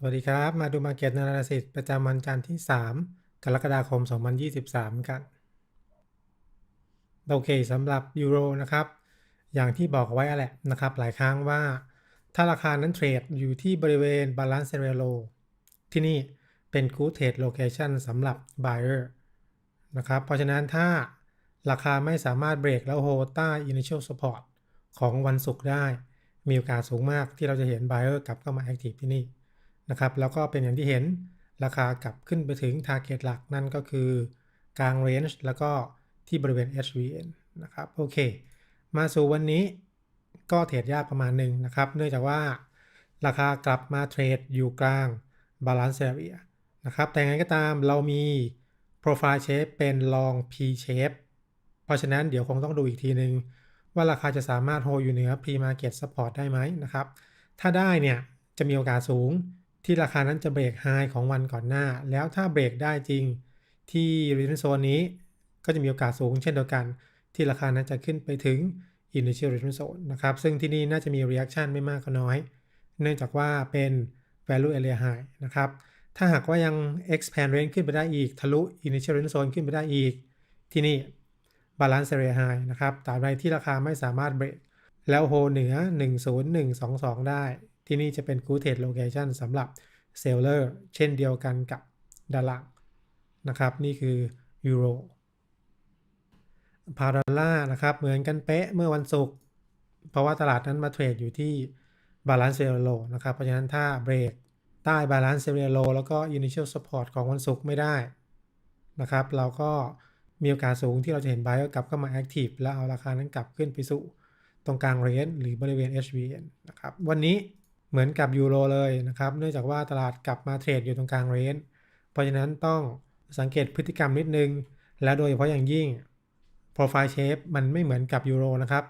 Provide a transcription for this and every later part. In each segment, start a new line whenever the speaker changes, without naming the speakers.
สวัสดีครับ มาดู Market Analysis ประจำวันจันทร์ที่ 3 กรกฎาคม 2023 กัน โอเคสำหรับยูโรนะครับ อย่างที่บอกไว้แหละนะครับ หลายครั้งว่า ถ้าราคานั้นเทรดอยู่ที่บริเวณ Balance Area Low ที่นี่เป็น Good Trade Location สำหรับ Buyer นะครับ เพราะฉะนั้นถ้าราคาไม่สามารถเบรกแล้วโฮต้า Initial Support ของวันศุกร์ได้ มีโอกาสสูงมากที่เราจะเห็น Buyer กลับเข้ามา Active ที่นี่ นะครับ แล้วก็เป็นอย่างที่เห็นราคากลับขึ้นไปถึง Target หลักนั่นก็คือกลาง Range แล้วก็ที่บริเวณ HVN นะครับ โอเค มาสู่วันนี้ก็เทรดยากประมาณหนึ่งนะครับ เนื่องจากว่าราคากลับมาเทรดอยู่กลาง Balance Area นะครับ แต่ไงก็ตามเรามี Profile Shape เป็น Long P Shape เพราะฉะนั้นเดี๋ยวคงต้องดูอีกทีนึง ว่าราคาจะสามารถโฮอยู่เหนือ Pre Market Support ได้ไหมนะครับ ถ้าได้เนี่ยจะมีโอกาสสูง ที่ราคานั้นจะเบรกไฮของวันก่อนหน้า แล้วถ้าเบรกได้จริงที่รีเทนโซนนี้ก็จะมีโอกาสสูงเช่นเดียวกัน ที่ราคานั้นจะขึ้นไปถึง initial return zone นะครับ ซึ่งที่นี่น่าจะมี reaction ไม่มากก็น้อย เนื่องจากว่าเป็น value area high นะครับ ถ้าหากว่ายัง expand range ขึ้นไปได้อีก ทะลุ initial return zone ขึ้นไปได้อีก ที่นี่ balance area high นะครับตราบใดที่ราคาไม่สามารถเบรกแล้วโฮเหนือ 10122 ได้ ที่นี่จะเป็น good trade location สำหรับ seller เช่นเดียวกันกับดาลังนะครับ นี่คือยูโรพาดอลลานะครับ เหมือนกันเป๊ะเมื่อวันศุกร์เพราะว่าตลาดนั้นมาเทรดอยู่ที่ balance area low นะครับ เพราะฉะนั้นถ้าเบรกใต้ balance area low แล้วก็ initial support ของวันศุกร์ไม่ได้นะครับ เราก็มีโอกาสสูงที่เราจะเห็น buyer กลับเข้ามา active แล้วเอาราคานั้นกลับขึ้นไปสู่ตรงกลางเรนหรือบริเวณ HVN นะครับ วันนี้ เหมือนกับยูโรเลยนะครับ เนื่องจากว่าตลาดกลับมาเทรดอยู่ตรงกลางเรนเพราะฉะนั้นต้องสังเกตพฤติกรรมนิดนึง และโดยเฉพาะอย่างยิ่ง Profile Shape มันไม่เหมือนกับยูโรนะครับ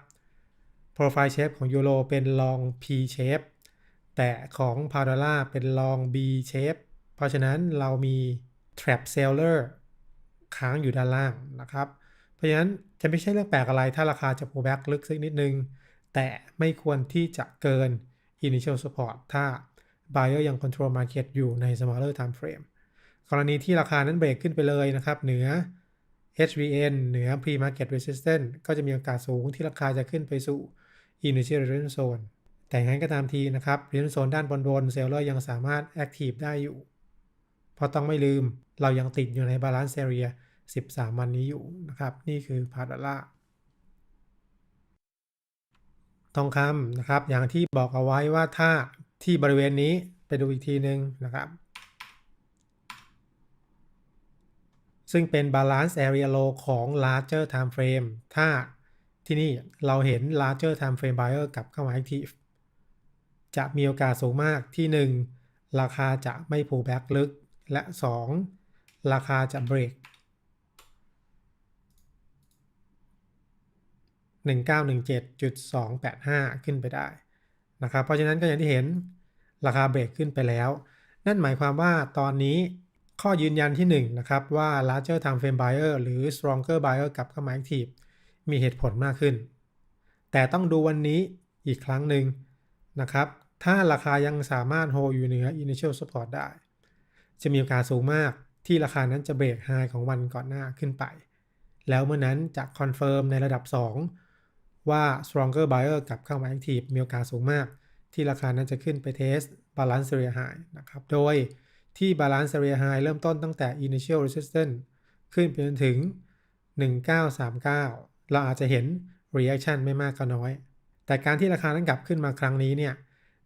Profile Shape ของยูโรเป็น Long P Shape แต่ของ p a r d o l a เป็น Long B Shape เพราะฉะนั้นเรามี Trap Seller ค้างอยู่ด้านล่างนะครับ เพราะฉะนั้นจะไม่ใช่เรื่องแปลกอะไรถ้าราคาจะ pull back ลึกสักนิดนึง แต่ไม่ควรที่จะเกิน initial support ถ้า buyer ยัง control market อยู่ใน smaller time frame กรณีที่ราคานั้นเบรกขึ้นไปเลยนะครับ เหนือ HVN เหนือ pre market resistance ก็จะมีโอกาสสูงที่ราคาจะขึ้นไปสู่ initial return zone แต่งั้นก็ตามทีนะครับ return zone ด้านบนบน seller ยังสามารถ active ได้อยู่ เพราะต้องไม่ลืมเรายังติดอยู่ใน balance area 13 วันนี้อยู่นะครับ นี่คือพาดอลลาร์ ทองคำนะครับ อย่างที่บอกเอาไว้ว่าถ้าที่บริเวณนี้ไปดูอีกทีหนึ่งนะครับ ซึ่งเป็น balance area low ของ larger time frame ถ้าที่นี่เราเห็น larger time frame buyer กลับเข้ามา active จะมีโอกาสสูงมากที่ 1 ราคาจะไม่ pull back ลึก และ 2 ราคาจะเบรก 1917.285 ขึ้นไปได้นะครับ เพราะฉะนั้นก็อย่างที่เห็นราคาเบรกขึ้นไปแล้ว นั่นหมายความว่าตอนนี้ข้อยืนยันที่1นนะครับว่า larger time frame buyer หรือ stronger buyer กับเข้ามา active มีเหตุผลมากขึ้น แต่ต้องดูวันนี้อีกครั้งหนึ่งนะครับ ถ้าราคายังสามารถโฮอยู่เหนือ initial support ได้ จะมีโอกาสสูงมากที่ราคานั้นจะเบรกไฮของวันก่อนหน้าขึ้นไป แล้วเมื่อนั้นจะคอนเฟิร์มในระดับ 2 ว่า stronger buyer กลับเข้ามา active มีโอกาสสูงมาก ที่ราคานั้นจะขึ้นไปเทส balance area high นะครับ โดยที่ balance area high เริ่มต้นตั้งแต่ initial resistance ขึ้นไปจนถึง 1939 เราอาจจะเห็น reaction ไม่มากก็น้อย แต่การที่ราคานั้นกลับขึ้นมาครั้งนี้เนี่ย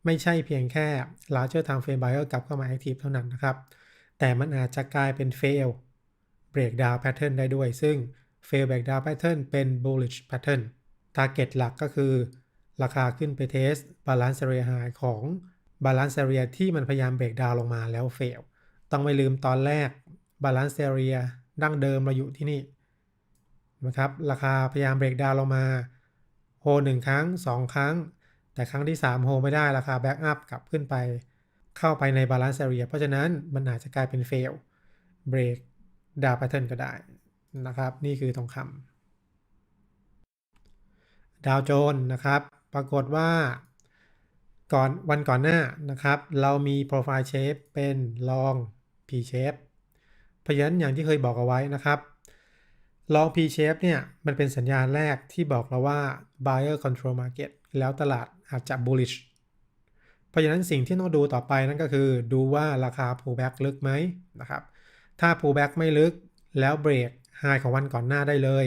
ไม่ใช่เพียงแค่ larger time frame buyer กลับเข้ามา active เท่านั้นนะครับ แต่มันอาจจะกลายเป็น fail breakdown pattern ได้ด้วย ซึ่ง fail breakdown pattern เป็น bullish pattern target หลักก็คือ ราคาขึ้นไปเทส balance area high ของ balance area ที่มันพยายามเบรกดาวลงมาแล้ว fail ต้องไม่ลืมตอนแรก balance area ดั้งเดิมเราอยู่ที่นี่นะครับราคาพยายามเบรกดาวลงมาโฮหนึ่งครั้ง 2 ครั้ง แต่ครั้งที่ 3 โฮไม่ได้ราคาแบ็กอัพกลับขึ้นไป เข้าไปใน balance area เพราะฉะนั้นมันอาจจะกลายเป็น fail break down pattern ก็ได้นะครับ นี่คือทองคำ ดาวโจนส์นะครับ ปรากฏว่าก่อนวันก่อนหน้านะครับ เรามี profile shape เป็น long p shape เพราะฉะนั้นอย่างที่เคยบอกเอาไว้นะครับ long p shape เนี่ยมันเป็นสัญญาณแรกที่บอกเราว่า buyer control market แล้วตลาดอาจจะ bullish เพราะฉะนั้นสิ่งที่ต้องดูต่อไปนั่นก็คือดูว่าราคา pullback ลึกไหมนะครับ ถ้า pullback ไม่ลึกแล้วเบรก high ของวันก่อนหน้าได้เลย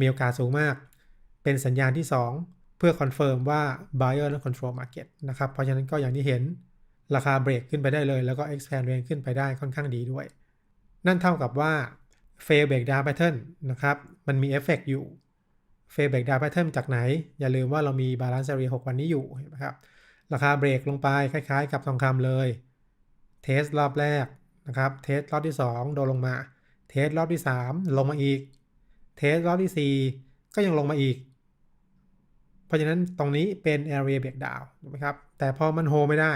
มีโอกาสสูงมาก เป็นสัญญาณที่ 2 เพื่อคอนเฟิร์มว่า buyer และ control market นะครับ เพราะฉะนั้นก็อย่างที่เห็นราคาเบรกขึ้นไปได้เลย แล้วก็ expand range ขึ้นไปได้ค่อนข้างดีด้วย นั่นเท่ากับว่า fail breakdown pattern นะครับ มันมีเอฟเฟกอยู่ fail breakdown pattern จากไหน อย่าลืมว่าเรามี balance area 6 วันนี้อยู่เห็นไหมครับ ราคาเบรกลงไปคล้ายๆ กับทองคำเลย เทสรอบแรกนะครับ เทสรอบที่ 2 โดนลงมา เทสรอบที่ 3 ลงมาอีก เทสรอบที่ 4 ก็ยังลงมาอีก เพราะฉะนั้นตรงนี้เป็น area breakdown ถูกไหมครับ แต่พอมันโฮไม่ได้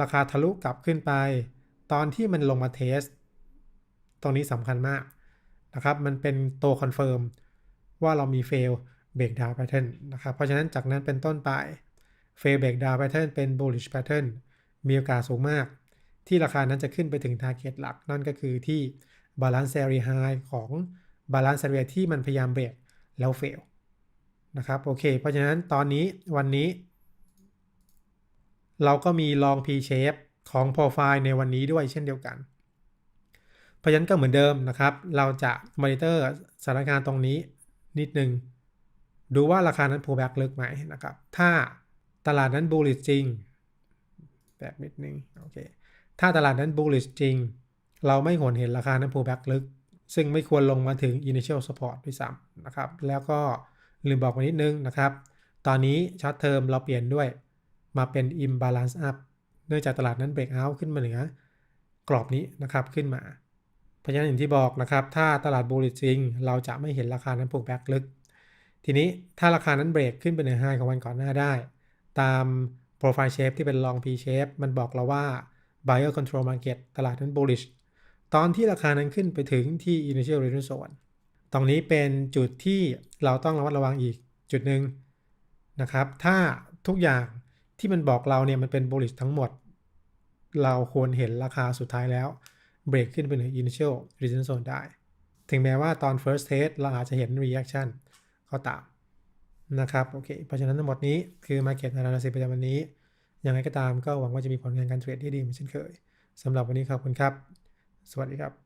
ราคาทะลุกลับขึ้นไป ตอนที่มันลงมาเทส ตรงนี้สำคัญมากนะครับ มันเป็นตัวคอนเฟิร์มว่าเรามี fail breakdown pattern นะครับ เพราะฉะนั้นจากนั้นเป็นต้นไป fail breakdown pattern เป็น bullish pattern มีโอกาสสูงมาก ที่ราคานั้นจะขึ้นไปถึง target หลัก นั่นก็คือที่ balance area high ของ balance area ที่มันพยายามเบรกแล้ว fail นะครับโอเค เพราะฉะนั้นตอนนี้วันนี้ เราก็มี long P shape ของ profile ในวันนี้ด้วยเช่นเดียวกัน เพราะฉะนั้นก็เหมือนเดิมนะครับ เราจะมอนิเตอร์สถานการณ์ตรงนี้นิดนึง ดูว่าราคานั้น pullback ลึกไหมนะครับ ถ้าตลาดนั้น bullish จริง แบบนิดนึงโอเคถ้าตลาดนั้น bullish จริง เราไม่หวนเห็นราคานั้น pullback ลึก ซึ่งไม่ควรลงมาถึง initial support ด้วยซ้ำนะครับ แล้วก็ ลืมบอกไปนิดนึงนะครับ ตอนนี้ short term เราเปลี่ยนด้วยมาเป็น imbalance up เนื่องจากตลาดนั้น break out ขึ้นมาเหนือกรอบนี้นะครับขึ้นมา เพราะฉะนั้นอย่างที่บอกนะครับ ถ้าตลาด bullish จริง เราจะไม่เห็นราคานั้น pullback ลึก ทีนี้ถ้าราคานั้นเบรกขึ้นไปในไฮของวันก่อนหน้าได้ ตาม profile shape ที่เป็น long P shape มันบอกเราว่า buyer control market ตลาดนั้น bullish ตอนที่ราคานั้นขึ้นไปถึงที่ initial resistance zone ตรงนี้เป็นจุดที่เราต้องระมัดระวังอีกจุดหนึ่งนะครับ ถ้าทุกอย่างที่มันบอกเราเนี่ยมันเป็น bullish ทั้งหมด เราควรเห็นราคาสุดท้ายแล้วเบรกขึ้นไปถึง initial resistance zone ได้ ถึงแม้ว่าตอน first test เราอาจจะเห็น reaction ก็ตามนะครับโอเคเพราะฉะนั้นทั้งหมดนี้คือ Market Analysis ประจำวันนี้ ยังไงก็ตามก็หวังว่าจะมีผลงานการเทรดที่ดีเหมือนเช่นเคยสำหรับวันนี้ขอบคุณครับ สวัสดีครับ